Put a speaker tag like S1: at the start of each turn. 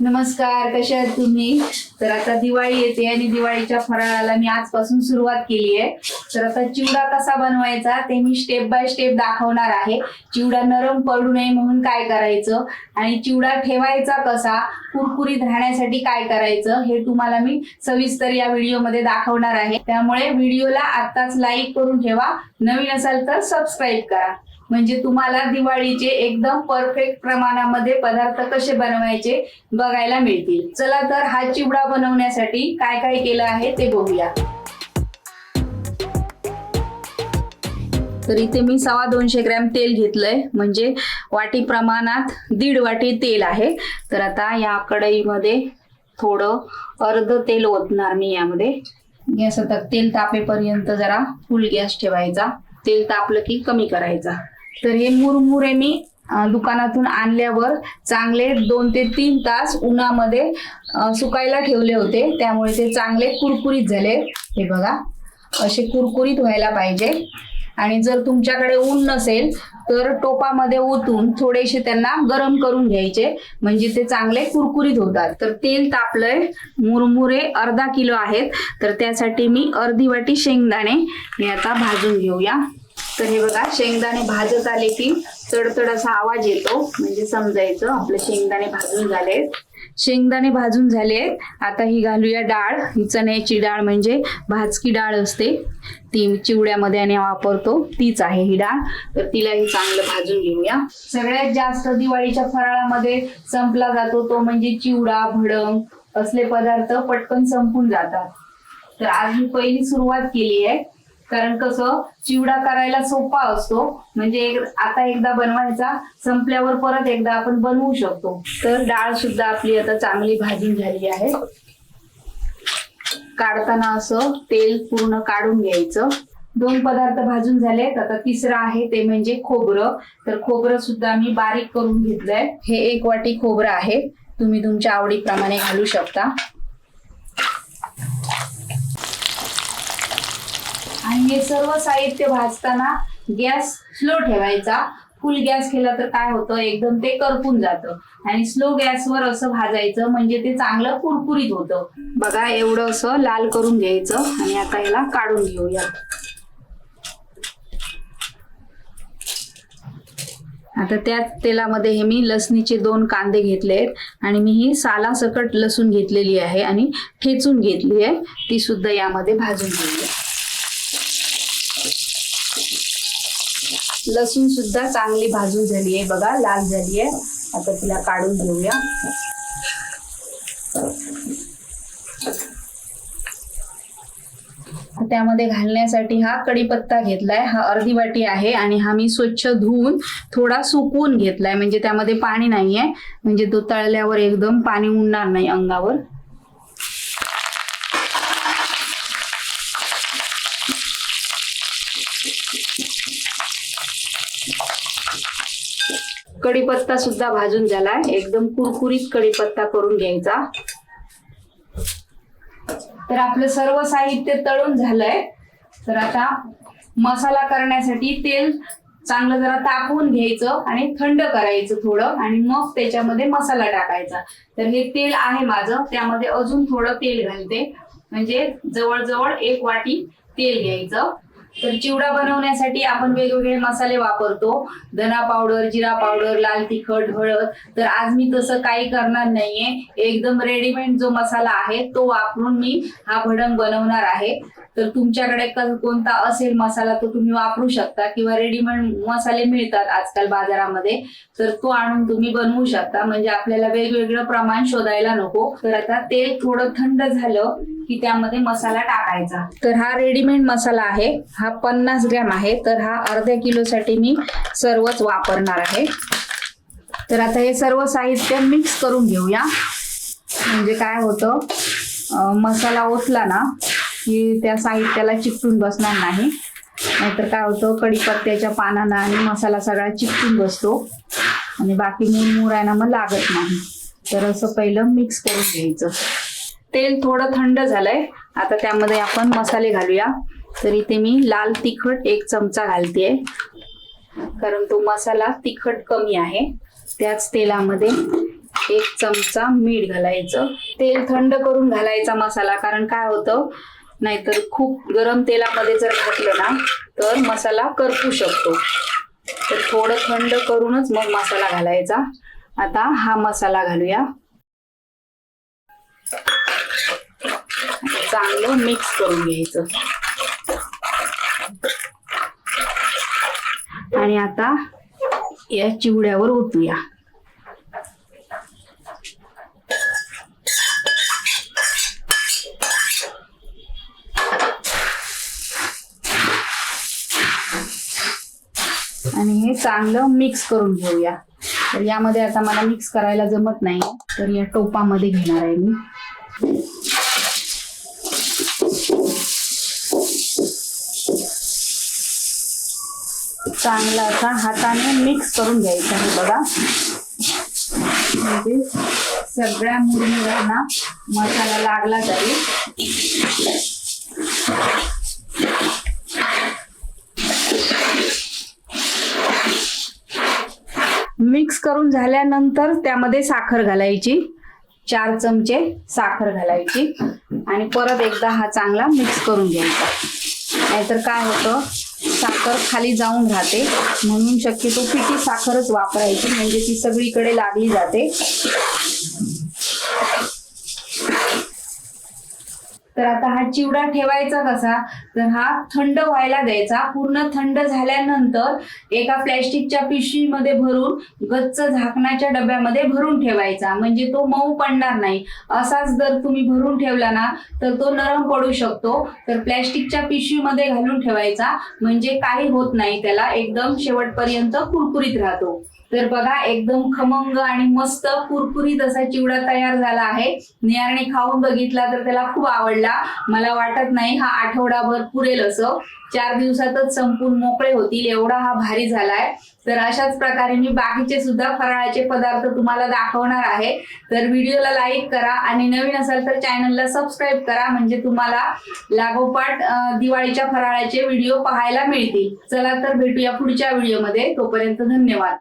S1: नमस्कार कशा आहात तुम्ही? तर आता दिवाळी येते आणि दिवाळीच्या फराळाला मी आजपासून सुरुवात केली आहे. तर आता चिवडा कसा बनवायचा ते मी स्टेप बाय स्टेप दाखवणार आहे. चिवडा नरम पडू नये म्हणून काय करायचं आणि चिवडा ठेवायचा कसा कुरकुरीत राहण्यासाठी काय करायचं हे तुम्हाला मी सविस्तर या व्हिडिओमध्ये दाखवणार आहे. त्यामुळे व्हिडिओला आत्ताच लाईक करून ठेवा. नवीन असाल तर सबस्क्राईब करा. म्हणजे तुम्हाला दिवाळीचे एकदम परफेक्ट प्रमाणामध्ये पदार्थ कसे बनवायचे बघायला मिळतील. चला तर हा चिवडा बनवण्यासाठी काय काय केलं आहे ते बघूया. तर इथे मी सव्वा दोनशे ग्रॅम तेल घेतलंय. म्हणजे वाटी प्रमाणात दीड वाटी तेल आहे. तर आता या कढईमध्ये थोडं अर्ध तेल ओतणार मी यामध्ये. गॅस आता तेल तापेपर्यंत जरा फुल गॅस ठेवायचा. तेल तापलं की कमी करायचा. तर हे मुरमुरे मी दुकानातून आणल्यावर चांगले दोन ते तीन तास उन्हामध्ये सुकायला ठेवले होते. त्यामुळे ते चांगले कुरकुरीत झाले. हे बघा असे कुरकुरीत व्हायला पाहिजे. आणि जर तुमच्याकडे ऊन नसेल तर टोपामध्ये ओतून थोडेसे त्यांना गरम करून घ्यायचे. म्हणजे ते चांगले कुरकुरीत होतात. तर तेल तापलंय मुरमुरे अर्धा किलो आहेत. तर त्यासाठी मी अर्धी वाटी शेंगदाणे हे आता भाजून घेऊया. तर हे बघा शेंगदाणे भाजत आले की तडतड असा आवाज येतो. म्हणजे समजायचं आपले शेंगदाणे भाजून झाले शेंगदाणे भाजून झाले आता ही घालूया डाळ. ही चण्याची डाळ म्हणजे भाजकी डाळ असते. ती चिवड्यामध्ये आणि वापरतो. तीच आहे ही डाळ. तर तिलाही चांगलं भाजून घेऊया. सगळ्यात जास्त दिवाळीच्या फराळामध्ये संपला जातो तो म्हणजे चिवडा भडंग असले पदार्थ पटकन संपून जातात. तर आज मी पहिली सुरुवात केली आहे. कारण कसं चिवडा करायला सोपा असतो. म्हणजे एक- आता एकदा बनवायचा संपल्यावर परत एकदा आपण बनवू शकतो. तर डाळ सुद्धा आपली आता चांगली भाजी झाली आहे. काढताना असं तेल पूर्ण काढून घ्यायचं. दोन पदार्थ भाजून झालेत. आता तिसरं आहे ते म्हणजे खोबरं. तर खोबरं सुद्धा मी बारीक करून घेतलंय. हे एक वाटी खोबरं आहे. तुम्ही तुमच्या आवडीप्रमाणे घालू शकता. आणि हे सर्व साहित्य भाजताना गॅस स्लो ठेवायचा. फुल गॅस केला तर काय होतं? एकदम ते करपून जातं. आणि स्लो गॅसवर असं भाजायचं म्हणजे ते चांगलं कुरकुरीत होतं. बघा एवढं असं लाल करून घ्यायचं आणि आता याला काढून घेऊया. आता त्याच तेलामध्ये हे मी लसणीचे दोन कांदे घेतले आहेत आणि मी ही सालासकट लसूण घेतलेली आहे आणि ठेचून घेतली आहे. ती सुद्धा यामध्ये भाजून घेऊया. लसूण सुद्धा चांगली भाजून झाली आहे बघा लाल झाली आहे आता तिला काढून घेऊया. त्यामध्ये घालण्यासाठी हा कढीपत्ता घेतलाय. हा अर्धी वाटी आहे आणि हा मी स्वच्छ धुवून थोडा सुकवून घेतलाय. म्हणजे त्यामध्ये पाणी नाहीये. म्हणजे तो तळल्यावर एकदम पाणी उडणार नाही अंगावर. कढीपत्ता सुद्धा भाजून झालाय एकदम कुरकुरीत कढीपत्ता करून घ्यायचा. तर आपलं सर्व साहित्य तळून झालंय. तर आता मसाला करण्यासाठी तेल चांगलं जरा तापवून घ्यायचं आणि थंड करायचं थोडं आणि मग त्याच्यामध्ये मसाला टाकायचा. तर हे तेल आहे माझं. त्यामध्ये अजून थोडं तेल घालते. म्हणजे जवळजवळ एक वाटी तेल घ्यायचं. तर चिवडा बनवण्यासाठी आपण वेगवेगळे मसाले वापरतो. धना पावडर जिरा पावडर लाल तिखट हळद. तर आज मी तसं काही करणार नाहीये. एकदम रेडीमेड जो मसाला आहे तो वापरून मी हा भडंग बनवणार आहे. तर तुमच्याकडे कोणता असेल मसाला तो तुम्ही वापरू शकता किंवा रेडीमेड मसाले मिळतात आजकाल बाजारामध्ये. तर तो आणून तुम्ही बनवू शकता. म्हणजे आपल्याला वेगवेगळं प्रमाण शोधायला नको. तर आता तेल थोडं थंड झालं. की त्यामध्ये मसाला टाकायचा. तर हा रेडीमेड मसाला आहे. हा पन्नास ग्रॅम आहे. तर हा अर्ध्या किलोसाठी मी सर्वच वापरणार आहे. तर आता हे सर्व साहित्य मिक्स करून घेऊया. म्हणजे काय होतं? मसाला ओतला ना की त्या साहित्याला चिकटून बसणार नाही. नाहीतर काय होतं? कढीपत्त्याच्या पानांना आणि मसाला सगळा चिकटून बसतो. आणि बाकी मुरमुरायना मग लागत नाही. तर असं पहिलं मिक्स करून घ्यायचं. तेल थोडं थंड झालंय. आता त्यामध्ये आपण मसाले घालूया. तर इथे मी लाल तिखट एक चमचा घालतेय. कारण तो मसाला तिखट कमी आहे. त्याच तेलामध्ये एक चमचा मीठ घालायचं. तेल थंड करून घालायचा मसाला कारण काय होतं? नाहीतर खूप गरम तेलामध्ये जर घातलं ना तर मसाला करपू शकतो. तर थोडं थंड करूनच मग मसाला घालायचा. आता हा मसाला घालूया. चांगलं मिक्स करून घ्यायचं. आणि आता या चिवड्यावर ओतूया. आणि हे चांगलं मिक्स करून घेऊया. तर यामध्ये आता मला मिक्स करायला जमत नाही तर या टोपामध्ये घेणार आहे मी. चांगला असा हाताने मिक्स करून घ्यायचा आहे बघा. म्हणजे सगळ्या मुरमुऱ्यांना मसाला लागला जाईल मिक्स करून झाल्यानंतर त्यामध्ये साखर घालायची. चार चमचे साखर घालायची. आणि परत एकदा हा चांगला मिक्स करून घ्यायचा. नाहीतर काय होतं? साखर खाली जाऊन राहते. म्हणून शक्यतो पिठी साखरच वापरायची म्हणजे ती सगळीकडे लागली जाते. तर आता हा चिवडा ठेवायचा कसा? तर हा थंड व्हायला द्यायचा. पूर्ण थंड झाल्यानंतर एका प्लॅस्टिकच्या पिशवीमध्ये भरून गच्च झाकणाच्या डब्यामध्ये भरून ठेवायचा. म्हणजे तो मऊ पडणार नाही. असाच जर तुम्ही भरून ठेवला ना तर तो नरम पडू शकतो. तर प्लॅस्टिकच्या पिशवीमध्ये घालून ठेवायचा. म्हणजे काही होत नाही. त्याला एकदम शेवटपर्यंत कुरकुरीत राहतो. तर बघा एकदम खमंग आणि मस्त कुरकुरीत असा चिवडा तयार झाला आहे. नियारने खाऊन बघितला तर त्याला खूप आवडला. मला वाटत नाही हा आठवडाभर पुरेल असं. चार दिवसातच संपून मोकळे होतील एवढा हा भारी झालाय. तर अशाच प्रकारे मी बाकीचे सुद्धा फराळाचे पदार्थ तुम्हाला दाखवणार आहे. तर व्हिडिओला लाईक करा आणि नवीन असाल तर चॅनलला सबस्क्राईब करा. म्हणजे तुम्हाला लागोपाठ दिवाळीच्या फराळाचे व्हिडिओ पाहायला मिळतील. चला तर भेटूया पुढच्या व्हिडिओमध्ये. तोपर्यंत धन्यवाद.